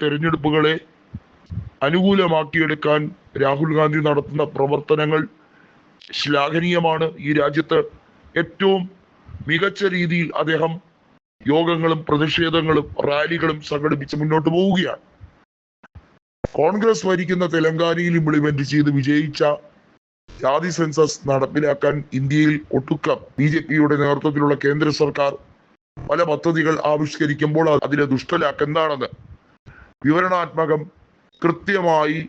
തെരഞ്ഞെടുപ്പുകളെ അനുകൂലമാക്കിയെടുക്കാൻ രാഹുൽ ഗാന്ധി നടത്തുന്ന പ്രവർത്തനങ്ങൾ ശ്ലാഘനീയമാണ്. ഈ രാജ്യത്ത് ഏറ്റവും മികച്ച രീതിയിൽ അദ്ദേഹം യോഗങ്ങളും പ്രതിഷേധങ്ങളും റാലികളും സംഘടിപ്പിച്ച് മുന്നോട്ട് പോവുകയാണ്. കോൺഗ്രസ് ഭരിക്കുന്ന തെലങ്കാനയിൽ ഇംപ്ലിമെന്റ് ചെയ്ത് വിജയിച്ച ജാതി സെൻസസ് നടപ്പിലാക്കാൻ ഇന്ത്യയിൽ ഒട്ടുക്കം ബി ജെ പിയുടെ നേതൃത്വത്തിലുള്ള കേന്ദ്ര സർക്കാർ പല പദ്ധതികൾ ആവിഷ്കരിക്കുമ്പോൾ അതിലെ ദുഷ്ടലാക്ക് എന്താണെന്ന് വിവരണാത്മകം കൃത്യമായി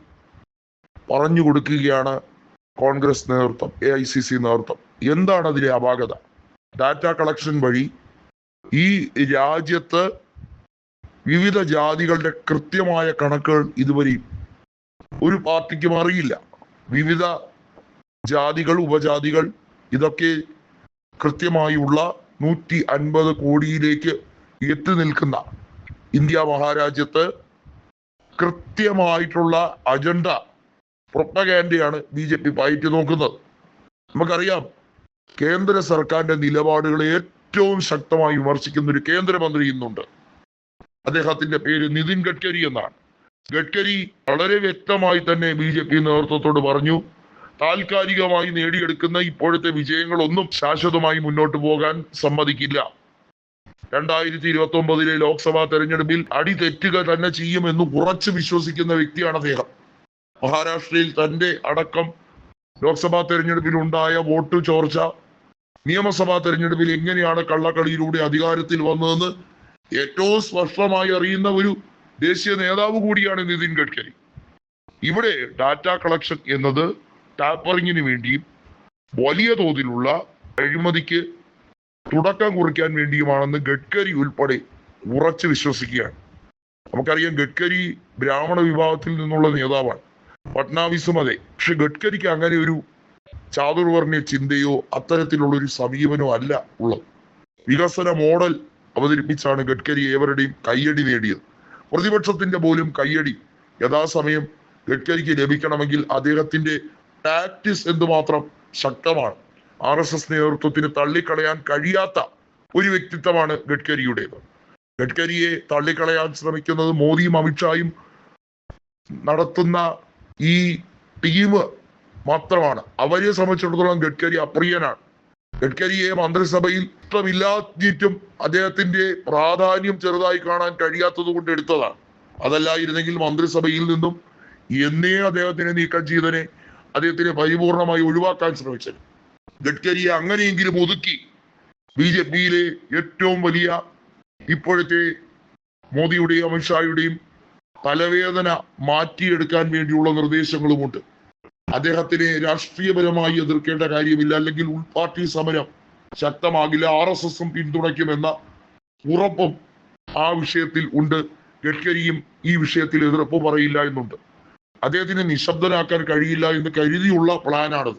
പറഞ്ഞു കൊടുക്കുകയാണ് കോൺഗ്രസ് നേതൃത്വം എ ഐ സി സി നേതൃത്വം. എന്താണ് അതിലെ അപാകത? ഡാറ്റ കളക്ഷൻ വഴി ഈ രാജ്യത്ത് വിവിധ ജാതികളുടെ കൃത്യമായ കണക്കുകൾ ഇതുവരെയും ഒരു പാർട്ടിക്കും അറിയില്ല വിവിധ ജാതികൾ ഉപജാതികൾ ഇതൊക്കെ കൃത്യമായുള്ള നൂറ്റി അൻപത് കോടിയിലേക്ക് എത്തി നിൽക്കുന്ന ഇന്ത്യ മഹാരാജ്യത്ത് കൃത്യമായിട്ടുള്ള അജണ്ട പ്രൊപ്പഗാൻഡയാണ് ബി ജെ പി പയറ്റി നോക്കുന്നത്. നമുക്കറിയാം കേന്ദ്ര സർക്കാരിന്റെ നിലപാടുകളെ ഏറ്റവും ശക്തമായി വിമർശിക്കുന്ന ഒരു കേന്ദ്രമന്ത്രി ഇന്നുണ്ട്. അദ്ദേഹത്തിന്റെ പേര് നിതിൻ ഗഡ്കരി എന്നാണ്. ഗഡ്കരി വളരെ വ്യക്തമായി തന്നെ ബി ജെ പി നേതൃത്വത്തോട് പറഞ്ഞു താൽക്കാലികമായി നേടിയെടുക്കുന്ന ഇപ്പോഴത്തെ വിജയങ്ങളൊന്നും ശാശ്വതമായി മുന്നോട്ട് പോകാൻ സമ്മതിക്കില്ല. രണ്ടായിരത്തി ഇരുപത്തി ഒമ്പതിലെ ലോക്സഭാ തെരഞ്ഞെടുപ്പിൽ അടി തെറ്റുക തന്നെ ചെയ്യുമെന്ന് ഉറച്ചു വിശ്വസിക്കുന്ന വ്യക്തിയാണ് അദ്ദേഹം. മഹാരാഷ്ട്രയിൽ തന്റെ അടക്കം ലോക്സഭാ തെരഞ്ഞെടുപ്പിൽ ഉണ്ടായ വോട്ട് ചോർച്ച നിയമസഭാ തെരഞ്ഞെടുപ്പിൽ എങ്ങനെയാണ് കള്ളക്കളിയിലൂടെ അധികാരത്തിൽ വന്നതെന്ന് ഏറ്റവും സ്പഷ്ടമായി അറിയുന്ന ഒരു ദേശീയ നേതാവ് കൂടിയാണ് നിതിൻ ഗഡ്കരി. ഇവിടെ ഡാറ്റ കളക്ഷൻ എന്നത് ടാപ്പറിങ്ങിന് വേണ്ടിയും വലിയ തോതിലുള്ള അഴിമതിക്ക് തുടക്കം കുറിക്കാൻ വേണ്ടിയുമാണെന്ന് ഗഡ്കരി ഉൾപ്പെടെ ഉറച്ചു വിശ്വസിക്കുകയാണ്. നമുക്കറിയാം ഗഡ്കരി ബ്രാഹ്മണ വിഭാഗത്തിൽ നിന്നുള്ള നേതാവാണ്. ഫട്നാവിസും അതെ. പക്ഷെ ഗഡ്കരിക്ക് അങ്ങനെ ഒരു ചാതുർവർണ ചിന്തയോ അത്തരത്തിലുള്ള ഒരു സമീപനമോ അല്ല ഉള്ളത്. വികസന മോഡൽ അവതരിപ്പിച്ചാണ് ഗഡ്കരി ഏവരുടെയും കയ്യടി നേടിയത്. പ്രതിപക്ഷത്തിന്റെ പോലും കയ്യടി യഥാസമയം ഗഡ്കരിക്ക് ലഭിക്കണമെങ്കിൽ അദ്ദേഹത്തിന്റെ ടാക്ടിസ് എന്തുമാത്രം ശക്തമാണ്. ആർ എസ് എസ് നേതൃത്വത്തിന് തള്ളിക്കളയാൻ കഴിയാത്ത ഒരു വ്യക്തിത്വമാണ് ഗഡ്കരിയുടേത്. ഗഡ്കരിയെ തള്ളിക്കളയാൻ ശ്രമിക്കുന്നത് മോദിയും അമിത്ഷായും നടത്തുന്ന ഈ ടീം മാത്രമാണ്. അവരെ സംബന്ധിച്ചിടത്തോളം ഗഡ്കരി അപ്രിയനാണ്. ഗഡ്കരിയെ മന്ത്രിസഭയിൽ ഇഷ്ടമില്ലാത്തിട്ടും അദ്ദേഹത്തിന്റെ പ്രാധാന്യം ചെറുതായി കാണാൻ കഴിയാത്തത് കൊണ്ട് എടുത്തതാണ്. അതല്ലായിരുന്നെങ്കിൽ മന്ത്രിസഭയിൽ നിന്നും എന്നേ അദ്ദേഹത്തിനെ നീക്കം ചെയ്തതിനെ അദ്ദേഹത്തിനെ പരിപൂർണമായി ഒഴിവാക്കാൻ ശ്രമിച്ചത്. ഗഡ്കരിയെ അങ്ങനെയെങ്കിലും ഒതുക്കി ബി ജെ പിയിലെ ഏറ്റവും വലിയ ഇപ്പോഴത്തെ മോദിയുടെയും അമിത്ഷായുടെയും തലവേദന മാറ്റിയെടുക്കാൻ വേണ്ടിയുള്ള നിർദ്ദേശങ്ങളുമുണ്ട്. അദ്ദേഹത്തിനെ രാഷ്ട്രീയപരമായി എതിർക്കേണ്ട കാര്യമില്ല. അല്ലെങ്കിൽ ഉൾപാർട്ടി സമരം ശക്തമാകില്ല. ആർ എസ് എസും പിന്തുണയ്ക്കുമെന്ന ഉറപ്പും ആ വിഷയത്തിൽ ഉണ്ട്. ഗഡ്കരിയും ഈ വിഷയത്തിൽ എതിർപ്പ് പറയില്ല എന്നുണ്ട്. അദ്ദേഹത്തിനെ നിശബ്ദനാക്കാൻ കഴിയില്ല എന്ന് കരുതിയുള്ള പ്ലാനാണത്.